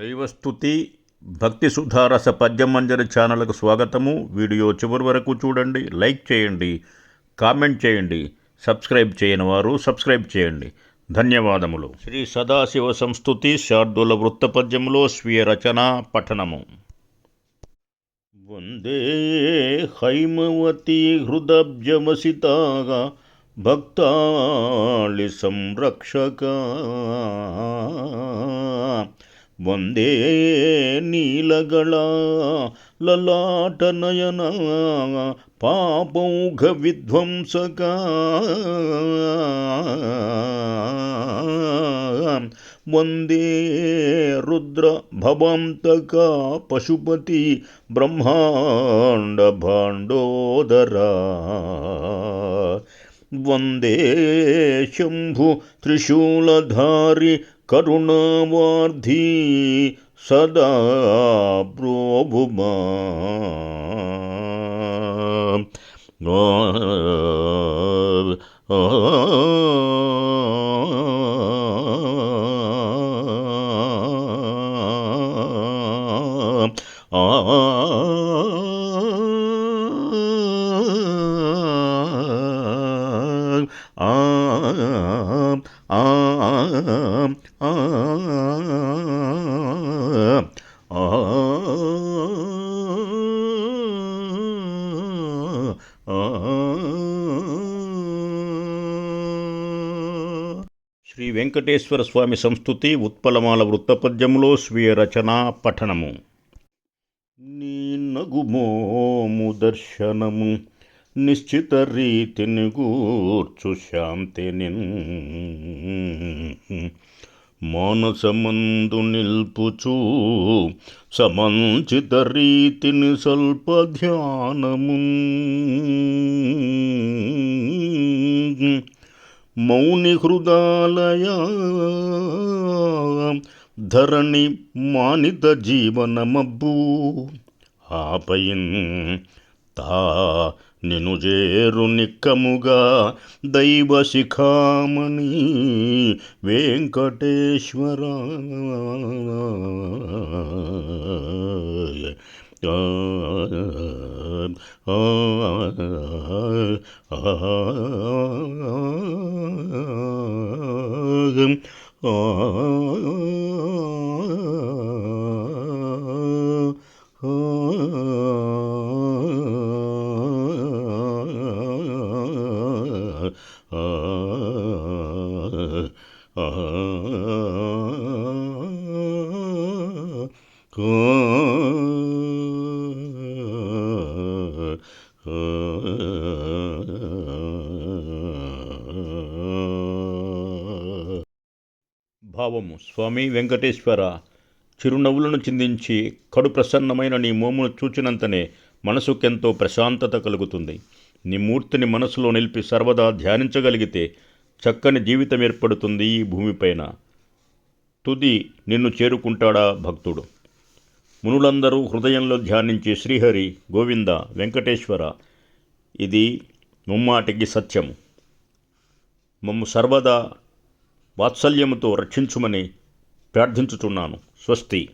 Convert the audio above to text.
దైవస్థుతి భక్తి సుధారస పద్యమంజరి ఛానల్కు స్వాగతము. వీడియో చివరి వరకు చూడండి లైక్ చేయండి కామెంట్ చేయండి సబ్స్క్రైబ్ చేయని వారు సబ్స్క్రైబ్ చేయండి. ధన్యవాదములు. శ్రీ సదాశివ సంస్థుతి శార్దుల వృత్త పద్యములో స్వీయ రచన పఠనము. వందే హైమవతి హృదబ్జమసితాగా భక్తాళి సంరక్షక. ಒಂದೇ ನೀಲಗಳ ಲಲಾಟನಯನ ಪಾಪೌಘ ವಿಧ್ವಂಸಕ ಒಂದೇ ರುದ್ರ ಭವಂತಕ ಪಶುಪತಿ ಬ್ರಹ್ಮಾಂಡ ಭಾಂಡೋದರ ಒಂದೇ ಶಂಭು ತ್ರಿಶೂಲಧಾರಿ करुणावार्धी सदा प्रोभुमा శ్రీ వెంకటేశ్వర స్వామి సంస్థుతి ఉత్పలమాల వృత్తపద్యములో స్వీయ రచన పఠనము. నీ నగుమోము దర్శనము. నిశ్చిత రీతిని గూర్చు శాంతిని మానసమందు నిల్పుచు సమంచిత రీతిని స్వల్ప ధ్యానము మౌని హృదాలయ ధరణి మానిత జీవనమబ్బు. ఆపయిన్ తా నిను చేరు నిక్కముగా దైవ శిఖామణి వెంకటేశ్వర. ఆ భావము. స్వామి వెంకటేశ్వర చిరునవ్వులను చిందించి కడు ప్రసన్నమైన నీ మోమును చూచినంతనే మనసుకెంతో ప్రశాంతత కలుగుతుంది. నీ మూర్తిని మనసులో నిలిపి సర్వదా ధ్యానించగలిగితే చక్కని జీవితం ఏర్పడుతుంది ఈ భూమిపైన తుది నిన్ను చేరుకుంటాడా భక్తుడు. మునులందరూ హృదయంలో ధ్యానించే శ్రీహరి గోవింద వెంకటేశ్వర ఇది ముమ్మాటికి సత్యము మమ్ము సర్వదా వాత్సల్యముతో రక్షించుమని ప్రార్థించుచున్నాను. స్వస్తి.